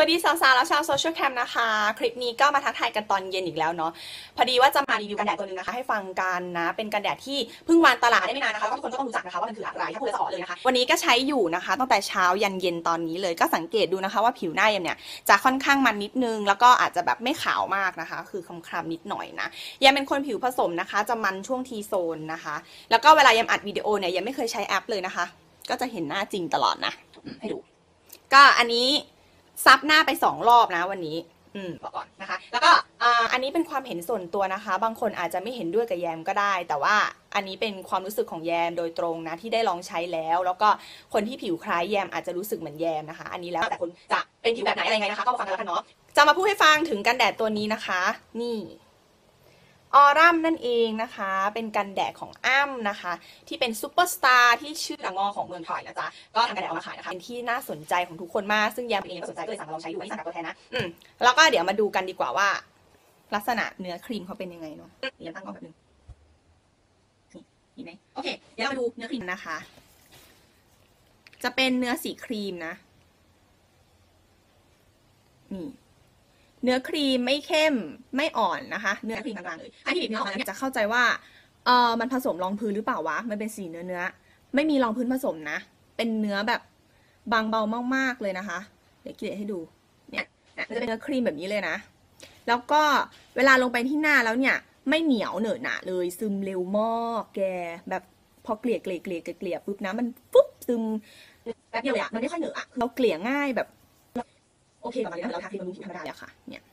สวัสดีสาวๆแล้วชาวโซเชียลแคมนะคะ คลิปนี้ก็มาทักทายกันตอนเย็นอีกแล้วเนาะพอดีว่าจะมารีวิวกันแดดตัวหนึงนะคะ ให้ฟังกันนะ เป็นกันแดดที่เพิ่งวางตลาดได้ไม่นานนะคะก็ทุกคนก็ต้องรู้จักนะคะว่ามันคืออะไรถ้าพูดแล้วจะออกเลยนะคะ วันนี้ก็ใช้อยู่นะคะ ตั้งแต่เช้ายันเย็นตอนนี้เลยก็สังเกตดูนะคะว่าผิวหน้าเยมเนี่ยจะค่อนข้างมันนิดนึง แล้วก็อาจจะแบบไม่ขาวมากนะคะ คือคล้ำๆนิดหน่อยนะยมเป็นคนผิวผสมนะคะ จะมันช่วงทีโซนนะคะ แล้วก็เวลายมอัดวิดีโอเนี่ยยมไม่เคยใช้แอปเลยนะคะ ก็จะเห็นหน้าจริงตลอดนะอืมให้ดูก็อันนี้ ซับหน้าไปสองรอบนะวันนี้ อืมบอกก่อนนะคะ แล้วก็อ่าอันนี้เป็นความเห็นส่วนตัวนะคะ บางคนอาจจะไม่เห็นด้วยกับแยมก็ได้ แต่ว่าอันนี้เป็นความรู้สึกของแยมโดยตรงนะที่ได้ลองใช้แล้ว แล้วก็คนที่ผิวคล้ายแยมอาจจะรู้สึกเหมือนแยมนะคะ อันนี้แล้วแต่คนจะเป็นผิวแบบไหนอะไรไงนะคะก็มาฟังกันแล้วกันเนาะจะมาพูดให้ฟังถึงกันแดดตัวนี้นะคะ นี่ ออรัมนั่นเองนะคะ เป็นกันแดดของอ้ำนะคะ ที่เป็นซูเปอร์สตาร์ที่ชื่อดังงอของเมืองไทยนะจ๊ะ ก็ทำกันแดดออกมาขายนะคะเป็นที่น่าสนใจของทุกคนมาก ซึ่งแยมเองก็สนใจก็เลยสั่งมาลองใช้ดูอันนี้สั่งกับตัวแทนนะ อืมแล้วก็เดี๋ยวมาดูกันดีกว่าว่า ลักษณะเนื้อครีมเขาเป็นยังไงเนาะเดี๋ยวตั้งกล้องแบบนึงนี่ไหมโอเค เดี๋ยวเรามาดูเนื้อครีมนะคะ จะเป็นเนื้อสีครีมนะ นี่ เนื้อครีมไม่เข้มไม่อ่อนนะคะ เนื้อครีมกลางๆเลยใครที่บีบเนื้อออกมาแล้วเนี่ยจะเข้าใจว่าเออมันผสมรองพื้นหรือเปล่าวะ มันเป็นสีเนื้อเนื้อ ไม่มีรองพื้นผสมนะ เป็นเนื้อแบบบางเบามากๆเลยนะคะ เดี๋ยวเกลี่ยให้ดู เนี่ยเนี่ยมันจะเป็นเนื้อครีมแบบนี้เลยนะ แล้วก็เวลาลงไปที่หน้าแล้วเนี่ย ไม่เหนียวเหนอะหนะเลย ซึมเร็วมากแก แบบพอเกลี่ยเกลี่ยเกลี่ยเกลี่ยเกลี่ยปุ๊บนะ มันปุ๊บซึมแป๊บเดียวเลยอะมันไม่ค่อยเหนอะอะเราเกลี่ยง่ายแบบโอ เคกับมันเลยนะเราทาครีมบำรุงผิวธรรมดาอะค่ะเนี่ย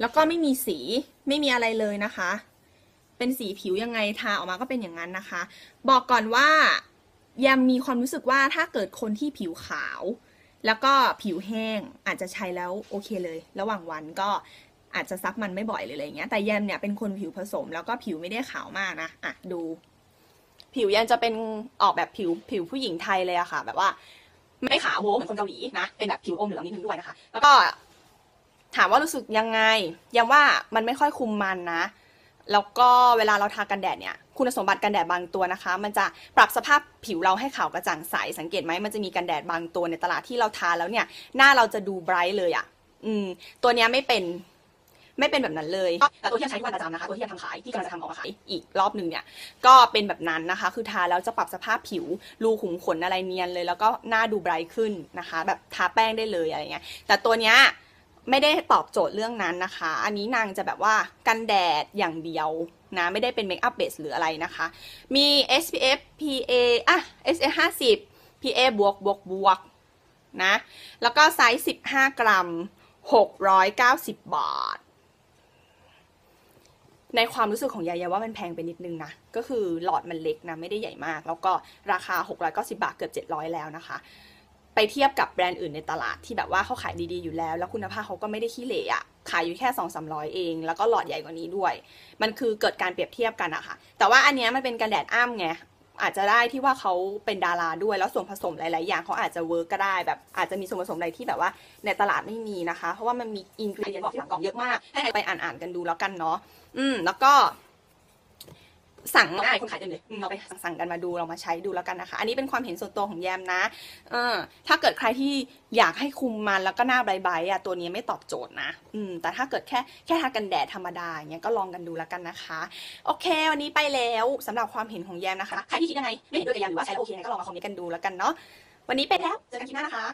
แล้วก็ไม่มีสีไม่มีอะไรเลยนะคะ เป็นสีผิวยังไงทาออกมาก็เป็นอย่างนั้นนะคะ บอกก่อนว่ายังมีความรู้สึกว่าถ้าเกิดคนที่ผิวขาว แล้วก็ผิวแห้งอาจจะใช้แล้วโอเคเลย ระหว่างวันก็อาจจะซับมันไม่บ่อยเลยอะไรเงี้ย แต่แยมเนี่ยเป็นคนผิวผสมแล้วก็ผิวไม่ได้ขาวมากนะ อะดู ผิวแยมจะเป็นออกแบบผิวผิวผู้หญิงไทยเลยอะค่ะ แบบว่า ไม่ขาวโว้เหมือนคนเกาหลีนะเป็นแบบผิวอมเหลืองนิดนึงด้วยนะคะแล้วก็ถามว่ารู้สึกยังไงยังว่ามันไม่ค่อยคุมมันนะ แล้วก็เวลาเราทากันแดดเนี่ย คุณสมบัติกันแดดบางตัวนะคะ มันจะปรับสภาพผิวเราให้ขาวกระจ่างใส สังเกตไหมมันจะมีกันแดดบางตัวในตลาดที่เราทาแล้วเนี่ย หน้าเราจะดูไบรท์เลยอะ่ะ อืม ตัวเนี้ยไม่เป็น ไม่เป็นแบบนั้นเลย แต่ตัวที่ยังใช้ทุกวันประจำนะคะ ตัวที่ยังทำขายที่กำลังจะทำออกมาขายอีกรอบหนึ่งเนี่ย ก็เป็นแบบนั้นนะคะ คือทาแล้วจะปรับสภาพผิว รูขุมขนอะไรเนียนเลย แล้วก็หน้าดูไบรท์ขึ้นนะคะ แบบทาแป้งได้เลยอะไรเงี้ย แต่ตัวเนี้ยไม่ได้ตอบโจทย์เรื่องนั้นนะคะ อันนี้นางจะแบบว่ากันแดดอย่างเดียวนะ ไม่ได้เป็นเมคอัพเบสหรืออะไรนะคะ มี SPF PA อะ SPF 50 PA บวกบวกบวกนะ แล้วก็ไซส์ 15 กรัม 690 บาท ในความรู้สึกของยายาว่ามันแพงไปนิดนึงนะ ก็คือหลอดมันเล็กนะ ไม่ได้ใหญ่มาก แล้วก็ราคา 690 บาทเกือบ 700 แล้วนะคะ ไปเทียบกับแบรนด์อื่นในตลาดที่แบบว่าเขาขายดีๆอยู่แล้ว แล้วคุณภาพเขาก็ไม่ได้ขี้เหร่อะขายอยู่แค่ 2 3 0 0 เอง แล้วก็หลอดใหญ่กว่านี้ด้วย มันคือเกิดการเปรียบเทียบกันอะค่ะ แต่ว่าอันเนี้ยมันเป็นกันแดดอ้ำไง อาจจะได้ที่ว่าเขาเป็นดาราด้วย แล้วส่วนผสมหลาย ๆ อย่างเขาอาจจะเวิร์กก็ได้แบบอาจจะมีส่วนผสมอะไรที่แบบว่าในตลาดไม่มีนะคะ เพราะว่ามันมีอินกรีเดียนบอกที่หลังกล่องเยอะมากให้ไปอ่านๆกันดูแล้วกันเนาะอืมแล้วก็ สั่งได้คนขายเต็มเลยอืมเราไปสั่งกันมาดูเรามาใช้ดูแล้วกันนะคะ อันนี้เป็นความเห็นส่วนตัวของแยมนะเออถ้าเกิดใครที่อยากให้คุมมันแล้วก็หน้าใบๆอะตัวนี้ไม่ตอบโจทย์นะ อืม แต่ถ้าเกิดแค่แค่ทากันแดดธรรมดาอย่างเงี้ยก็ลองกันดูแล้วกันนะคะ โอเค วันนี้ไปแล้วสำหรับความเห็นของแยมนะคะใครที่คิดยังไงไม่เห็นด้วยกับแยมหรือว่าใช้แล้วโอเคยังไงก็ลองมาคอมเมนต์กันดูแล้วกันเนาะวันนี้ไปแล้วเจอกันคลิปหน้านะคะ